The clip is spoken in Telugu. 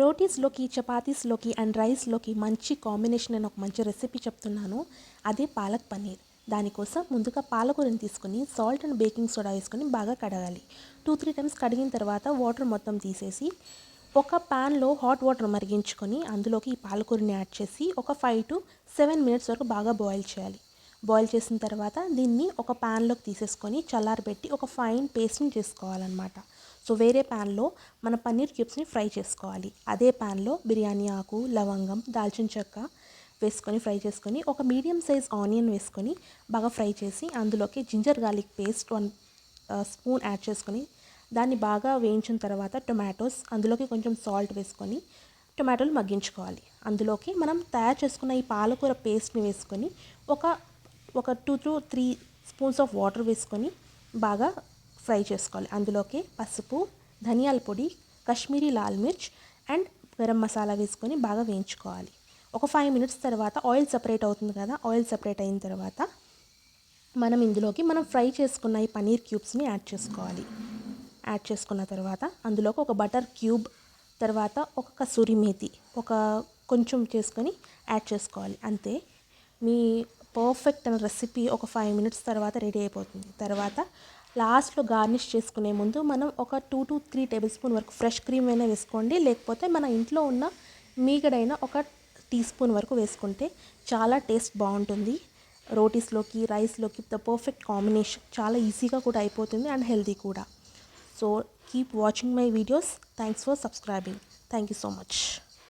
రోటీస్లోకి చపాతీస్లోకి అండ్ రైస్లోకి మంచి కాంబినేషన్ అని ఒక మంచి రెసిపీ చెప్తున్నాను. అదే పాలక్ పన్నీర్. దానికోసం ముందుగా పాలకూరని తీసుకొని సాల్ట్ అండ్ బేకింగ్ సోడా వేసుకొని బాగా కడగాలి. టూ త్రీ టైమ్స్ కడిగిన తర్వాత వాటర్ మొత్తం తీసేసి ఒక ప్యాన్లో హాట్ వాటర్ మరిగించుకొని అందులోకి ఈ పాలకూరని యాడ్ చేసి ఒక ఫైవ్ టు సెవెన్ మినిట్స్ వరకు బాగా బాయిల్ చేయాలి. బాయిల్ చేసిన తర్వాత దీన్ని ఒక ప్యాన్లోకి తీసేసుకొని చల్లారబెట్టి ఒక ఫైన్ పేస్ట్ని చేసుకోవాలన్నమాట. సో వేరే ప్యాన్లో మన పన్నీర్ క్యూబ్స్ని ఫ్రై చేసుకోవాలి. అదే ప్యాన్లో బిర్యానీ ఆకు లవంగం దాల్చిన చెక్క వేసుకొని ఫ్రై చేసుకొని ఒక మీడియం సైజ్ ఆనియన్ వేసుకొని బాగా ఫ్రై చేసి అందులోకి ginger garlic paste one spoon add చేసుకొని దాన్ని బాగా వేయించిన తర్వాత టొమాటోస్ అందులోకి కొంచెం సాల్ట్ వేసుకొని టొమాటోలు మగ్గించుకోవాలి. అందులోకి మనం తయారు చేసుకున్న ఈ పాలకూర పేస్ట్ని వేసుకొని ఒక ఒక two to three spoons of water వేసుకొని బాగా ఫ్రై చేసుకోవాలి. అందులోకి పసుపు ధనియాల పొడి కాశ్మీరీ లాల్ మిర్చ్ అండ్ గరం మసాలా వేసుకొని బాగా వేయించుకోవాలి. ఒక ఫైవ్ మినిట్స్ తర్వాత ఆయిల్ సపరేట్ అవుతుంది కదా ఆయిల్ సపరేట్ అయిన తర్వాత మనం ఇందులోకి మనం ఫ్రై చేసుకున్న ఈ పన్నీర్ క్యూబ్స్ని యాడ్ చేసుకోవాలి. యాడ్ చేసుకున్న తర్వాత అందులోకి ఒక బటర్ క్యూబ్ తర్వాత ఒక కసూరి మేతి ఒక కొంచెం చేసుకొని యాడ్ చేసుకోవాలి. అంతే. మీ పర్ఫెక్ట్ అనే రెసిపీ ఒక ఫైవ్ మినిట్స్ తర్వాత రెడీ అయిపోతుంది. తర్వాత లాస్ట్లో గార్నిష్ చేసుకునే ముందు మనం ఒక two to three tablespoon వరకు ఫ్రెష్ క్రీమ్ అయినా వేసుకోండి. లేకపోతే మన ఇంట్లో ఉన్న మీగడైనా ఒక టీ స్పూన్ వరకు వేసుకుంటే చాలా టేస్ట్ బాగుంటుంది. రోటీస్లోకి రైస్లోకి ద పర్ఫెక్ట్ కాంబినేషన్ చాలా ఈజీగా కూడా అయిపోతుంది అండ్ హెల్దీ కూడా. So keep watching my videos. Thanks for subscribing. Thank you so much.